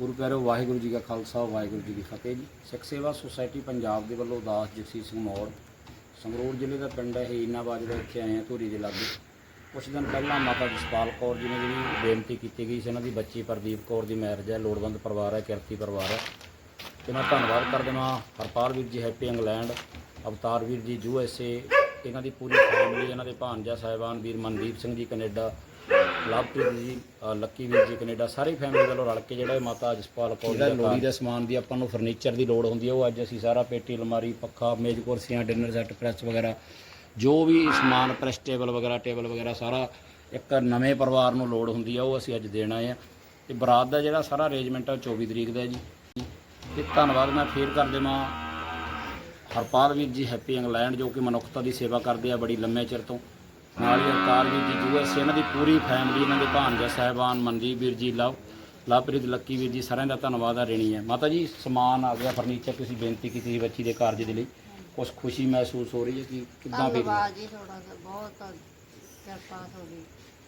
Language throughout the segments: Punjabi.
ਗੁਰੂ ਪਿਆਰਿਓ ਵਾਹਿਗੁਰੂ ਜੀ ਕਾ ਖਾਲਸਾ, ਵਾਹਿਗੁਰੂ ਜੀ ਕੀ ਫਤਿਹ ਜੀ। ਸਿੱਖ ਸੇਵਾ ਸੁਸਾਇਟੀ ਪੰਜਾਬ ਦੇ ਵੱਲੋਂ ਦਾਸ ਜਗਸੀਰ ਸਿੰਘ ਮੌੜ। ਸੰਗਰੂਰ ਜ਼ਿਲ੍ਹੇ ਦਾ ਪਿੰਡ ਹੈ ਹੀਨਾਬਾਦ ਦੇ ਇੱਥੇ ਆਏ ਹਾਂ ਧੂਰੀ ਦੇ ਲਾਗੇ। ਕੁਛ ਦਿਨ ਪਹਿਲਾਂ ਮਾਤਾ ਜਸਪਾਲ ਕੌਰ ਜੀ ਨੇ ਜਿਹੜੀ ਬੇਨਤੀ ਕੀਤੀ ਗਈ ਸੀ ਇਹਨਾਂ ਦੀ, ਬੱਚੀ ਪ੍ਰਦੀਪ ਕੌਰ ਦੀ ਮੈਰਿਜ ਹੈ, ਲੋੜਵੰਦ ਪਰਿਵਾਰ ਹੈ, ਕਿਰਤੀ ਪਰਿਵਾਰ ਹੈ। ਤੇ ਮੈਂ ਧੰਨਵਾਦ ਕਰ ਦੇਵਾਂ ਹਰਪਾਲ ਵੀਰ ਜੀ, ਹੈਪੀ ਇੰਗਲੈਂਡ, ਅਵਤਾਰ ਵੀਰ ਜੀ, ਯੂ ਐਸ ਏ ਇਹਨਾਂ ਦੀ ਪੂਰੀ ਫੈਮਿਲੀ ਇਹਨਾਂ ਦੇ ਭਾਂਜਾ ਸਾਹਿਬਾਨ ਵੀਰ ਮਨਦੀਪ ਸਿੰਘ ਜੀ ਕੈਨੇਡਾ ਲਵਪ੍ਰੀਤ ਜੀ ਅ, ਲੱਕੀ ਵੀਰ ਜੀ ਕੈਨੇਡਾ ਸਾਰੀ ਫੈਮਿਲੀ ਵੱਲੋਂ ਰਲ ਕੇ ਜਿਹੜਾ ਇਹ ਮਾਤਾ ਜਸਪਾਲ ਕੌਰ ਜੀ ਦਾ ਲੋੜੀ ਦਾ ਸਮਾਨ ਦੀ ਆਪਾਂ ਨੂੰ ਫਰਨੀਚਰ ਦੀ ਲੋੜ ਹੁੰਦੀ ਹੈ ਉਹ ਅੱਜ ਅਸੀਂ ਸਾਰਾ ਪੇਟੀ ਅਲਮਾਰੀ ਪੱਖਾ ਮੇਜ਼ ਕੁਰਸੀਆਂ ਡਿਨਰ ਸੈੱਟ ਪ੍ਰੈਸ ਵਗੈਰਾ ਜੋ ਵੀ ਸਮਾਨ ਪ੍ਰੈਸ ਟੇਬਲ ਵਗੈਰਾ ਟੇਬਲ ਵਗੈਰਾ ਸਾਰਾ ਇੱਕ ਨਵੇਂ ਪਰਿਵਾਰ ਨੂੰ ਲੋੜ ਹੁੰਦੀ ਆ ਉਹ ਅਸੀਂ ਅੱਜ ਦੇਣ ਆ। ਤੇ ਬਰਾਤ ਦਾ ਜਿਹੜਾ ਸਾਰਾ ਅਰੇਂਜਮੈਂਟ ਆ ਉਹ 24 ਤਰੀਕ ਦਾ ਹੈ ਜੀ। ਤੇ ਧੰਨਵਾਦ ਮੈਂ ਫੇਰ ਕਰ ਦੇਵਾਂ। ਹਰਪਾਲ ਵੀਰ ਜੀ ਹੈਪੀ ਇੰਗਲੈਂਡ ਜੋ ਕਿ ਮਨੁੱਖਤਾ ਦੀ ਸੇਵਾ ਕਰਦੇ ਆ ਬੜੀ ਲੰਮੇ ਚਿਰ ਤੋਂ। ਨਾਲ ਹੀ ਅਵਤਾਰ ਵੀਰ ਜੀ ਯੂਐਸ ਇਹਨਾਂ ਦੀ ਪੂਰੀ ਫੈਮਿਲੀ ਇਹਨਾਂ ਦੇ ਭਾਂਜਾ ਸਾਹਿਬਾਨ ਮਨਦੀਪ ਵੀਰ ਜੀ ਲਵ ਲਵਪ੍ਰੀਤ ਲੱਕੀ ਵੀਰ ਜੀ ਸਾਰਿਆਂ ਦਾ ਧੰਨਵਾਦ ਆ ਰੇਣੀ ਹੈ ਮਾਤਾ ਜੀ ਸਮਾਨ ਆ ਗਿਆ ਫਰਨੀਚਰ ਤੁਸੀਂ ਬੇਨਤੀ ਕੀਤੀ ਸੀ ਬੱਚੀ ਦੇ ਕਾਰਜ ਦੇ ਲਈ। ਕੁਛ ਖੁਸ਼ੀ ਮਹਿਸੂਸ ਹੋ ਰਹੀ ਹੈ ਕਿ ਕਿੱਦਾਂ ਫੀਲ ਧੰਨਵਾਦ ਜੀ ਤੁਹਾਡਾ ਤਾਂ ਬਹੁਤ ਕਿਰਪਾ ਤੁਹਾਡੀ।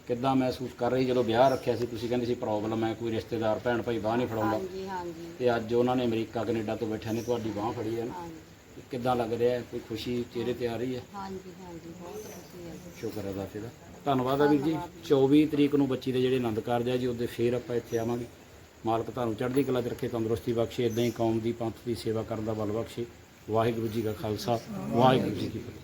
ਕਿੱਦਾਂ ਮਹਿਸੂਸ ਕਰ ਰਹੀ? ਜਦੋਂ ਵਿਆਹ ਰੱਖਿਆ ਸੀ ਤੁਸੀਂ ਕਹਿੰਦੇ ਸੀ ਪ੍ਰੋਬਲਮ ਹੈ ਕੋਈ ਰਿਸ਼ਤੇਦਾਰ ਭੈਣ ਭਾਈ ਬਾਹ ਨਹੀਂ ਫੜਾਉਂਦਾ। ਹਾਂਜੀ ਹਾਂਜੀ। ਤੇ ਅੱਜ ਉਹਨਾਂ ਨੇ ਅਮਰੀਕਾ ਕੈਨੇਡਾ ਤੋਂ ਬੈਠਿਆਂ ਨੇ ਤੁਹਾਡੀ ਬਾਹ ਫੜੀ ਹੈ ਨਾ। ਹਾਂਜੀ। ਕਿੱਦਾਂ ਲੱਗ ਰਿਹਾ ਹੈ? ਕੋਈ ਖੁਸ਼ੀ ਚਿਹਰੇ ਤੇ ਆ ਰਹੀ ਹੈ? ਹਾਂਜੀ ਹਾਂਜੀ ਬਹੁਤ ਖੁਸ਼ੀ ਹੈ। ਸ਼ੁਕਰ ਹੈ ਦਾਤੇ ਦਾ। ਧੰਨਵਾਦ ਆ ਵੀਰ ਜੀ। 24 ਤਰੀਕ ਨੂੰ ਬੱਚੀ ਦੇ ਜਿਹੜੇ ਆਨੰਦ ਕਾਰਜ ਆ ਜੀ ਉਹਦੇ ਫੇਰ ਆਪਾਂ ਇੱਥੇ ਆਵਾਂਗੇ। ਮਾਲਕ ਤੁਹਾਨੂੰ ਚੜ੍ਹਦੀ ਕਲਾ 'ਚ ਰੱਖੇ ਤੰਦਰੁਸਤੀ ਬਖਸ਼ੇ। ਇਦਾਂ ਹੀ ਕੌਮ ਦੀ ਪੰਥ ਦੀ ਸੇਵਾ ਕਰਨ ਦਾ ਬਲ ਬਖਸ਼ੇ। ਵਾਹਿਗੁਰੂ ਜੀ ਕਾ ਖਾਲਸਾ ਵਾਹਿਗੁਰੂ ਜੀ ਕੀ ਫਤਿਹ।